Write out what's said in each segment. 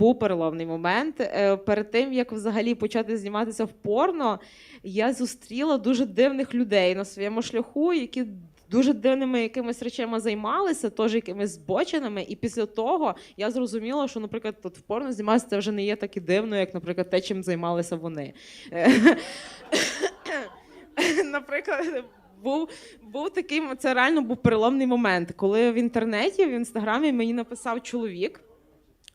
був переломний момент. Е, Перед тим як взагалі почати зніматися в порно, я зустріла дуже дивних людей на своєму шляху, які дуже дивними якимись речами займалися, теж якимись збоченими. І після того я зрозуміла, що, наприклад, тут в порно зніматися це вже не є так і дивно, як, наприклад, те, чим займалися вони. Е, Наприклад, був, був такий, це реально був переломний момент, коли в інтернеті, в інстаграмі мені написав чоловік.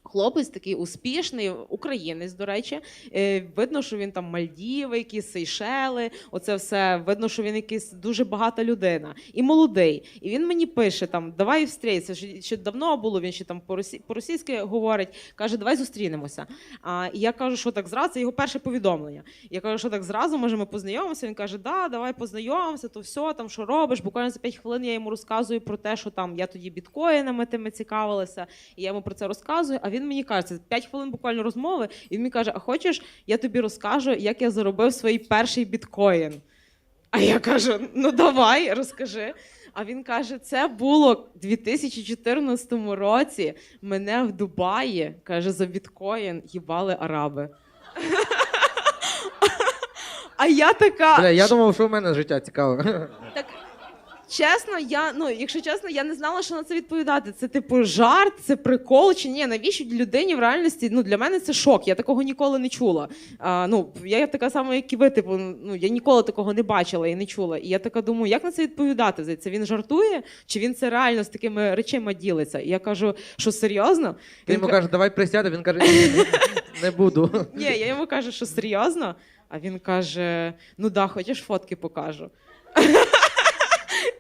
Хлопець такий успішний, українець, до речі. Е, видно, що він там Мальдіви, якісь Сейшели. Оце все видно, що він якийсь дуже багата людина і молодий. І він мені пише: там давай встрійся. Ще, давно було. Він ще там по-росі- по-російськи говорить. каже, давай зустрінемося. А я кажу, що так зразу. Це його перше повідомлення. Я кажу, що так зразу, може, ми познайомимося. Він каже, да, давай познайомимося, то все, там що робиш. Буквально за 5 хвилин я йому розказую про те, що там я тоді біткоїнами тими цікавилася, і я йому про це розказую. А він мені каже, це 5 хвилин буквально розмови, і він мені каже: А хочеш, я тобі розкажу, як я заробив свій перший біткоін. А я кажу: ну давай, розкажи. А він каже: це було в 2014 році. Мене в Дубаї каже за біткоін їбали араби. А я така. Бля, я думав, що в мене життя цікаве. Чесно, я ну, якщо чесно, я не знала, що на це відповідати. Це типу жарт, це прикол чи ні? Навіщо людині в реальності? Ну для мене це шок. Я такого ніколи не чула. А, ну я така сама, як і ви. Типу, ну я ніколи такого не бачила і не чула. І я така думаю, як на це відповідати? Це він жартує, чи він це реально з такими речами ділиться? І я кажу, що серйозно? Ти йому ка- кажеш, давай присяде, він каже, ні, не буду. ні, я йому кажу, що серйозно. А він каже: ну да, хочеш фотки покажу.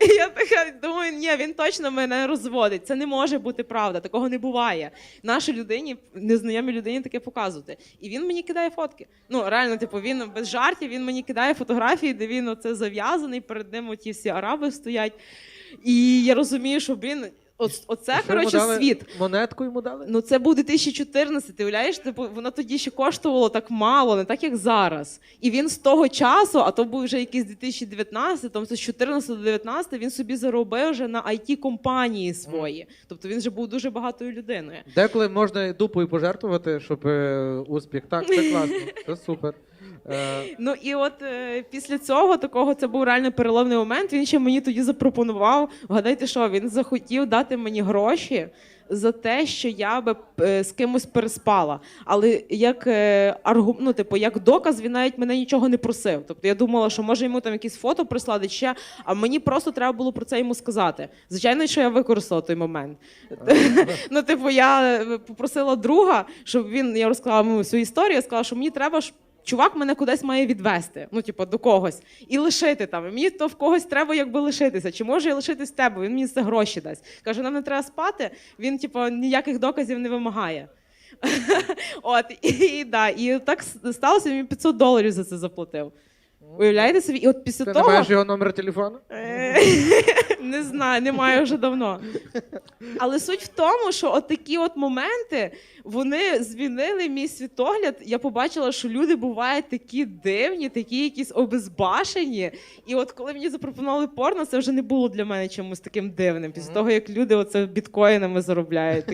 І я така думаю, ні, він точно мене розводить. Це не може бути правда, такого не буває. Нашій людині, незнайомій людині таке показувати. І він мені кидає фотки. Ну, реально, типу, він без жартів, він мені кидає фотографії, де він оце зав'язаний, перед ним оті всі араби стоять. І я розумію, що він. Оц- Оце, Що йому коротше, дали? світ. Монетку йому дали? Ну, це був 2014, ти уявляєш, типу, воно тоді ще коштувало так мало, не так як зараз. І він з того часу, а то був вже якийсь 2019, там з 14 до 19, він собі заробив вже на it компанії свої. Тобто він вже був дуже багатою людиною. Деколи можна і дупою пожертвувати, щоб е, успіх. Так, це класно, це супер. Е, Ну і от е, після цього такого це був реально переломний момент. Він ще мені тоді запропонував. Вгадайте, що він захотів дати мені гроші. За те, що я би е, з кимось переспала, але як ну, типу, як доказ він навіть мене нічого не просив. Тобто я думала, що може йому там якісь фото прислати ще, а мені просто треба було про це йому сказати. Звичайно, що я використала той момент. Ну, типу, я попросила друга, щоб він я розказала йому всю історію. Я сказала, що мені треба. Чувак мене кудись має відвести, ну типу, до когось і лишити там. І мені то в когось треба якби лишитися. Чи може я лишитись в тебе? Він мені це гроші дасть. Каже, нам не треба спати. Він, типу, ніяких доказів не вимагає. От і, да, і так сталося. Він мені 500 доларів за це заплатив. Уявляєте собі? І от після Ти не того маєш його номер телефону? Е, Не знаю, немає вже давно. Але суть в тому, що от такі от моменти вони змінили мій світогляд. Я побачила, що люди бувають такі дивні, такі якісь обезбашені. І от коли мені запропонували порно, це вже не було для мене чимось таким дивним. Після того, як люди оце біткоїнами заробляють.